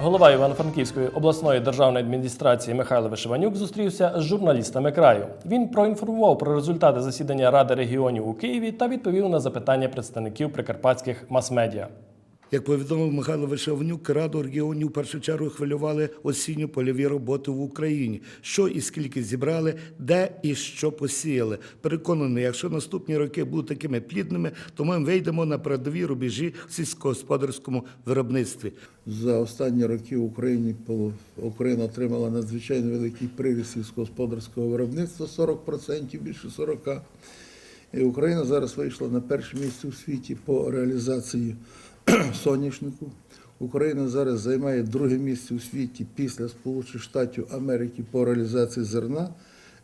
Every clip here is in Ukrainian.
Голова Івано-Франківської обласної державної адміністрації Михайло Вишиванюк зустрівся з журналістами краю. Він проінформував про результати засідання Ради регіонів у Києві та відповів на запитання представників прикарпатських мас-медіа. Як повідомив Михайло Вишевнюк, Раду регіонів в першу чергу хвилювали осінньо-польові роботи в Україні. Що і скільки зібрали, де і що посіяли. Переконаний, якщо наступні роки будуть такими плідними, то ми вийдемо на передові рубежі в сільськогосподарському виробництві. За останні роки в Україні Україна отримала надзвичайно великий приріст сільськогосподарського виробництва 40%, більше 40%. І Україна зараз вийшла на перше місце у світі по реалізації соняшнику. Україна зараз займає друге місце у світі після Сполучених Штатів Америки по реалізації зерна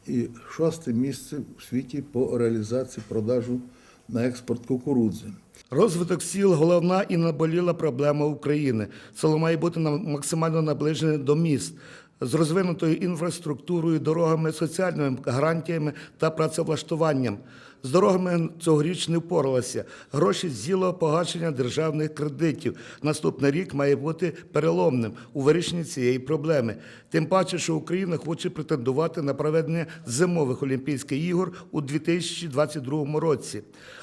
і шосте місце у світі по реалізації продажу на експорт кукурудзи. Розвиток сіл головна і наболіла проблема України. Село має бути максимально наближене до міст з розвинутою інфраструктурою, дорогами, соціальними гарантіями та працевлаштуванням. З дорогами цьогоріч не впоралася. Гроші з'їло погашення державних кредитів. Наступний рік має бути переломним у вирішенні цієї проблеми. Тим паче, що Україна хоче претендувати на проведення зимових Олімпійських ігор у 2022 році.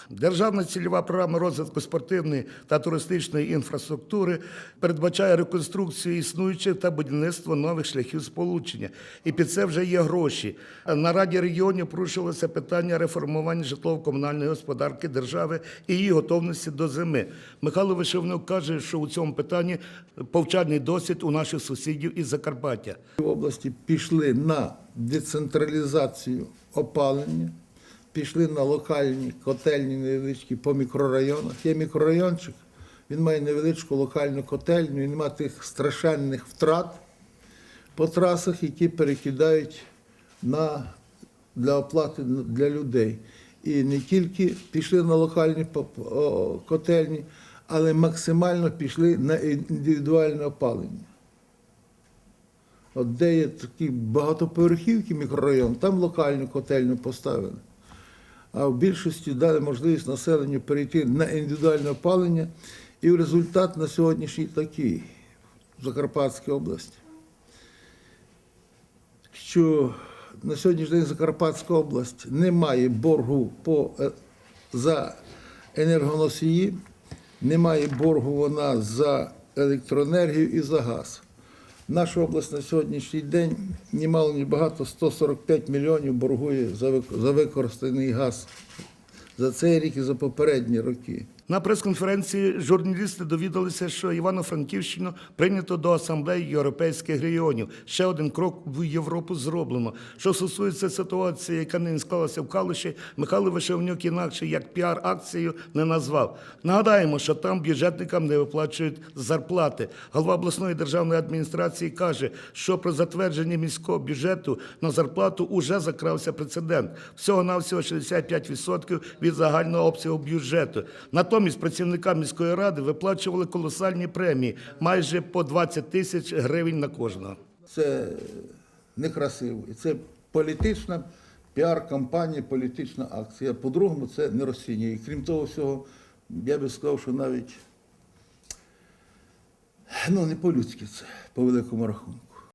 Державна цільова програма розвитку спортивної та туристичної інфраструктури передбачає реконструкцію існуючих та будівництво нових шляхів сполучення. І під це вже є гроші. На Раді регіонів порушилося питання реформування житлово-комунальної господарки держави і її готовності до зими. Михайло Вишивнюк каже, що у цьому питанні повчальний досвід у наших сусідів із Закарпаття. в області пішли на децентралізацію опалення, пішли на локальні котельні невеличкі по мікрорайонах. Є мікрорайончик, він має невеличку локальну котельню, і немає тих страшенних втрат по трасах, які перекидають на, для оплати для людей. І не тільки пішли на локальні котельні, але максимально пішли на індивідуальне опалення. От де є такі багатоповерхівки мікрорайон, там локальну котельню поставили. А в більшості дали можливість населенню перейти на індивідуальне опалення. І результат на сьогоднішній такий в Закарпатській області. Що на сьогоднішній день Закарпатська область не має боргу по, е, за енергоносії, немає боргу вона за електроенергію і за газ. Наша область на сьогоднішній день ні мало ні багато 145 мільйонів боргує за використаний газ за цей рік і за попередні роки. На прес-конференції журналісти довідалися, що Івано-Франківщину прийнято до асамблеї європейських регіонів. Ще один крок в Європу зроблено. Що стосується ситуації, яка нині склалася в Калуші, Михайло Вишевнюк інакше як піар-акцію не назвав. Нагадаємо, що там бюджетникам не виплачують зарплати. Голова обласної державної адміністрації каже, що про затвердження міського бюджету на зарплату уже закрався прецедент. Всього навсього 65% від загального обсягу бюджету. Натомість працівникам міської ради виплачували колосальні премії, майже по 20 тисяч гривень на кожного. Це некрасиво. І це політична піар-кампанія, політична акція. По-другому, це не розцінює. І крім того всього, я би сказав, що навіть ну, не по-людськи це, по великому рахунку.